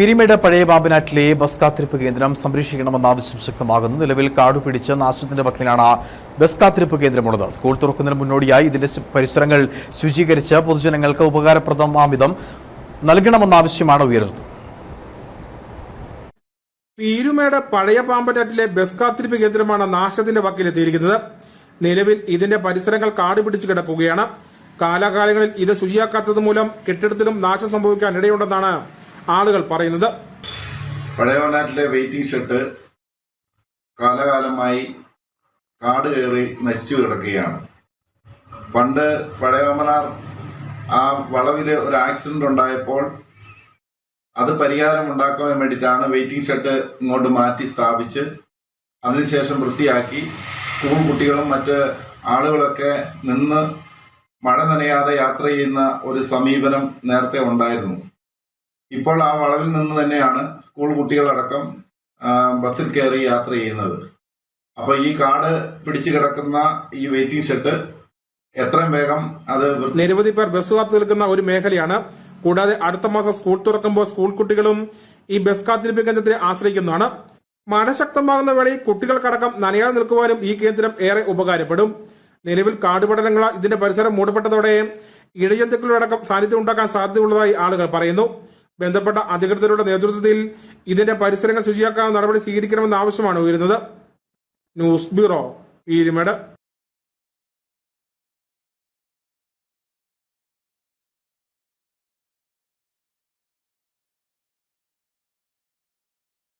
പിരിമേട് പഴയ ബാബനാട്ടിലെ ബസ് കാത്തിരിപ്പ് കേന്ദ്രം സംരക്ഷിക്കണമെന്ന ആവശ്യം ശക്തമാകുന്നു. നിലവിൽ കാടുപിടിച്ച് നാശത്തിന്റെ പക്കലാണ് ബസ് കാത്തിരിപ്പ് കേന്ദ്രമുള്ളത്. സ്കൂൾ തുറക്കുന്നതിന് മുന്നോടിയായി ഇതിന്റെ പരിസരങ്ങൾ ശുചീകരിച്ച് പൊതുജനങ്ങൾക്ക് ഉപകാരപ്രദമാവിധം നൽകണമെന്ന ആവശ്യമാണ് ഉയരുന്നത്. പീരുമേട് പഴയ പാമ്പനാട്ടിലെ ബസ് കാത്തിരിപ്പ് കേന്ദ്രമാണ് നാശത്തിന്റെ വക്കിലെത്തിയിരിക്കുന്നത്. നിലവിൽ ഇതിന്റെ പരിസരങ്ങൾ കാട് പിടിച്ചു കിടക്കുകയാണ്. കാലാകാലങ്ങളിൽ ഇത് ശുചിയാക്കാത്തത് മൂലം കെട്ടിടത്തിനും നാശം സംഭവിക്കാൻ ഇടയുണ്ടെന്നാണ് ആളുകൾ പറയുന്നത്. പഴയവനാട്ടിലെ വെയിറ്റിംഗ് ഷെഡ് കാലകാലമായി കാട് കയറി നശിച്ചു കിടക്കുകയാണ്. പണ്ട് പഴയവമനാർ ആ വളവിൽ ഒരു ആക്സിഡന്റ് ഉണ്ടായപ്പോൾ അത് പരിഹാരം ഉണ്ടാക്കാൻ വേണ്ടിയിട്ടാണ് വെയിറ്റിംഗ് ഷെഡ് ഇങ്ങോട്ട് മാറ്റി സ്ഥാപിച്ച് അതിനുശേഷം വൃത്തിയാക്കി സ്കൂൾ കുട്ടികളും മറ്റ് ആളുകളൊക്കെ നിന്ന് മഴ നനയാതെ യാത്ര ചെയ്യുന്ന ഒരു സമീപനം നേരത്തെ ഉണ്ടായിരുന്നു. ഇപ്പോൾ ആ വളവിൽ നിന്ന് തന്നെയാണ് സ്കൂൾ കുട്ടികളടക്കം ബസ്സിൽ കയറി യാത്ര ചെയ്യുന്നത്. അപ്പോൾ ഈ കാട് പിടിച്ചു കിടക്കുന്ന ഈ വെയിറ്റിംഗ് ഷെഡ് എത്രയും വേഗം അത് നിരവധി പേർ ബസ് കാത്തു നിൽക്കുന്ന ഒരു മേഖലയാണ്. കൂടാതെ അടുത്ത മാസം സ്കൂൾ തുറക്കുമ്പോൾ സ്കൂൾ കുട്ടികളും ഈ ബസ് കാത്തിരിപ്പ് കേന്ദ്രത്തെ ആശ്രയിക്കുന്നതാണ്. മഴ ശക്തമാകുന്ന വേളയിൽ കുട്ടികൾക്കടക്കം നനയാതെ നിൽക്കുവാനും ഈ കേന്ദ്രം ഏറെ ഉപകാരപ്പെടും. നിലവിൽ കാടുപടലങ്ങളാൽ ഇതിന്റെ പരിസരം മൂടപ്പെട്ടതോടെ ഇഴജന്തുക്കളടക്കം സാന്നിധ്യം ഉണ്ടാക്കാൻ സാധ്യതയുള്ളതായി ആളുകൾ പറയുന്നു. ബന്ധപ്പെട്ട അധികൃതരുടെ നേതൃത്വത്തിൽ ഇതിന്റെ പരിസരങ്ങൾ ശുചിയാക്കാൻ നടപടി സ്വീകരിക്കണമെന്ന ആവശ്യമാണ് ഉയരുന്നത്. News bureau ഈരിമേട്